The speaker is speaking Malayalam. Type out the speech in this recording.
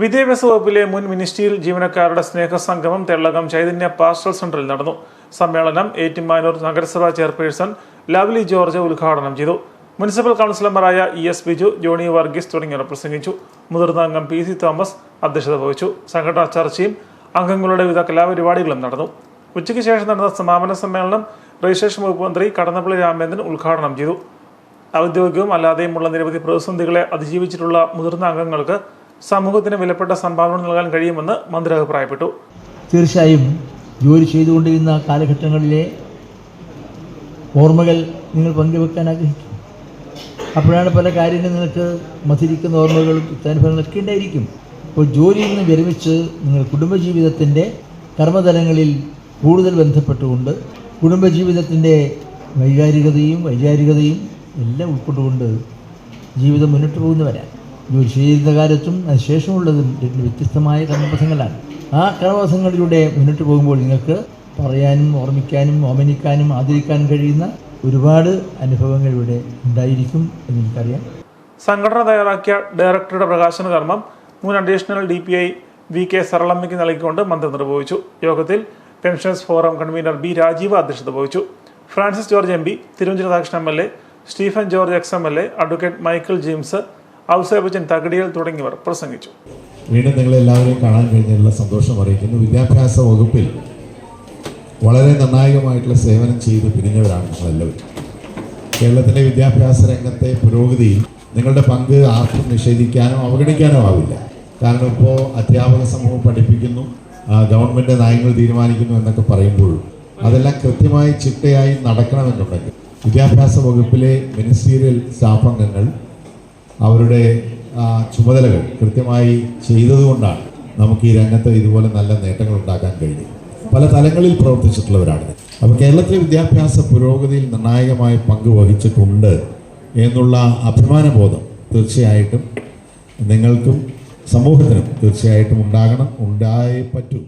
വിദ്യാഭ്യാസ വകുപ്പിലെ മുൻ മിനിസ്ട്രിയിൽ ജീവനക്കാരുടെ സ്നേഹസംഗമം തെള്ളകം ചൈതന്യ പാസ്റ്റൽ സെന്ററിൽ നടന്നു. സമ്മേളനം ഏറ്റുമാനൂർ നഗരസഭാ ചെയർപേഴ്സൺ ലവ്ലി ജോർജ് ഉദ്ഘാടനം ചെയ്തു. മുനിസിപ്പൽ കൗൺസിലർമാരായ E S Biju Johnny Varghese തുടങ്ങിയവർ പ്രസംഗിച്ചു. മുതിർന്ന അംഗം പി സി തോമസ് അധ്യക്ഷത വഹിച്ചു. സംഘടനാ ചർച്ചയും അംഗങ്ങളുടെ വിവിധ കലാപരിപാടികളും നടന്നു. ഉച്ചയ്ക്ക് ശേഷം നടന്ന സമാപന സമ്മേളനം രജിസ്ട്രേഷൻ വകുപ്പ് മന്ത്രി കടന്നപ്പള്ളി രാമേന്ദ്രൻ ഉദ്ഘാടനം ചെയ്തു. ഔദ്യോഗികവും അല്ലാതെയുമുള്ള നിരവധി പ്രതിസന്ധികളെ അതിജീവിച്ചിട്ടുള്ള മുതിർന്ന അംഗങ്ങൾക്ക് സമൂഹത്തിന് വിലപ്പെട്ട സംഭാവന നൽകാൻ കഴിയുമെന്ന് മന്ത്രി അഭിപ്രായപ്പെട്ടു. തീർച്ചയായും ജോലി ചെയ്തുകൊണ്ടിരുന്ന കാലഘട്ടങ്ങളിലെ ഓർമ്മകൾ നിങ്ങൾ പങ്കുവെക്കാൻ ആഗ്രഹിക്കും. അപ്പോഴാണ് പല കാര്യങ്ങൾ നിങ്ങൾക്ക് മധുരിക്കുന്ന ഓർമ്മകളും യുക്താനുഭവങ്ങളൊക്കെ ഉണ്ടായിരിക്കും. അപ്പോൾ ജോലിയിൽ നിന്ന് വിരമിച്ച് നിങ്ങൾ കുടുംബജീവിതത്തിന്റെ കർമ്മതലങ്ങളിൽ കൂടുതൽ ബന്ധപ്പെട്ടുകൊണ്ട് കുടുംബജീവിതത്തിന്റെ വൈകാരികതയും വൈചാരികതയും എല്ലാം ഉൾക്കൊണ്ടുകൊണ്ട് ജീവിതം മുന്നോട്ട് പോകുന്നവരാണ്. ചെയ്യുന്ന കാലത്തും അതിനുശേഷമുള്ളതും രണ്ട് വ്യത്യസ്തമായ കർമ്മപഥങ്ങളാണ്. ആ കർമ്മപഥങ്ങളിലൂടെ മുന്നോട്ട് പോകുമ്പോൾ നിങ്ങൾക്ക് പറയാനും ഓർമ്മിക്കാനും ഓമനിക്കാനും ആദരിക്കാനും കഴിയുന്ന ഒരുപാട് അനുഭവങ്ങൾ ഇവിടെ ഉണ്ടായിരിക്കും എന്ന് എനിക്കറിയാം. സംഘടന തയ്യാറാക്കിയ ഡയറക്ടറുടെ പ്രകാശന കർമ്മം മുൻ additional D P I V K സരളമ്മയ്ക്ക് നൽകിക്കൊണ്ട് മന്ത്രി നിർവഹിച്ചു. യോഗത്തിൽ pensions forum convener B Rajeev അധ്യക്ഷത വഹിച്ചു. Francis George M P Thiruvanchoor Radhakrishnan M L A Stephen George ex M L A advocate Michael James Ousepachan Thakadiyel തുടങ്ങിയവർ പ്രസംഗിച്ചു. വീണ്ടും നിങ്ങളെല്ലാവരെയും കാണാൻ കഴിഞ്ഞതിലുള്ള സന്തോഷം അറിയിക്കുന്നു. വിദ്യാഭ്യാസ വകുപ്പിൽ വളരെ നിർണായകമായിട്ടുള്ള സേവനം ചെയ്ത് പിരിഞ്ഞവരാണ് നിങ്ങളെല്ലാവരും. കേരളത്തിലെ വിദ്യാഭ്യാസ രംഗത്തെ പുരോഗതിയിൽ നിങ്ങളുടെ പങ്ക് ആർക്കും നിഷേധിക്കാനോ അവഗണിക്കാനോ ആവില്ല. കാരണം ഇപ്പോൾ അധ്യാപക സമൂഹം പഠിപ്പിക്കുന്നു ഗവൺമെന്റ് നയങ്ങൾ തീരുമാനിക്കുന്നു എന്നൊക്കെ പറയുമ്പോഴും അതെല്ലാം കൃത്യമായി ചിട്ടയായി നടക്കണമെന്നുണ്ടെങ്കിൽ വിദ്യാഭ്യാസ വകുപ്പിലെ മിനിസ്റ്റീരിയൽ സ്റ്റാഫ് അംഗങ്ങൾ അവരുടെ ചുമതലകൾ കൃത്യമായി ചെയ്തതുകൊണ്ടാണ് നമുക്ക് ഈ രംഗത്ത് ഇതുപോലെ നല്ല നേട്ടങ്ങൾ ഉണ്ടാക്കാൻ കഴിഞ്ഞത് പല തലങ്ങളിൽ പ്രവർത്തിച്ചിട്ടുള്ളവരാണ്. അപ്പോൾ കേരളത്തിലെ വിദ്യാഭ്യാസ പുരോഗതിയിൽ നിർണായകമായ പങ്ക് വഹിച്ചിട്ടുണ്ട് എന്നുള്ള അഭിമാനബോധം തീർച്ചയായിട്ടും നിങ്ങൾക്കും സമൂഹത്തിനും തീർച്ചയായിട്ടും ഉണ്ടാകണം ഉണ്ടായേ പറ്റൂ.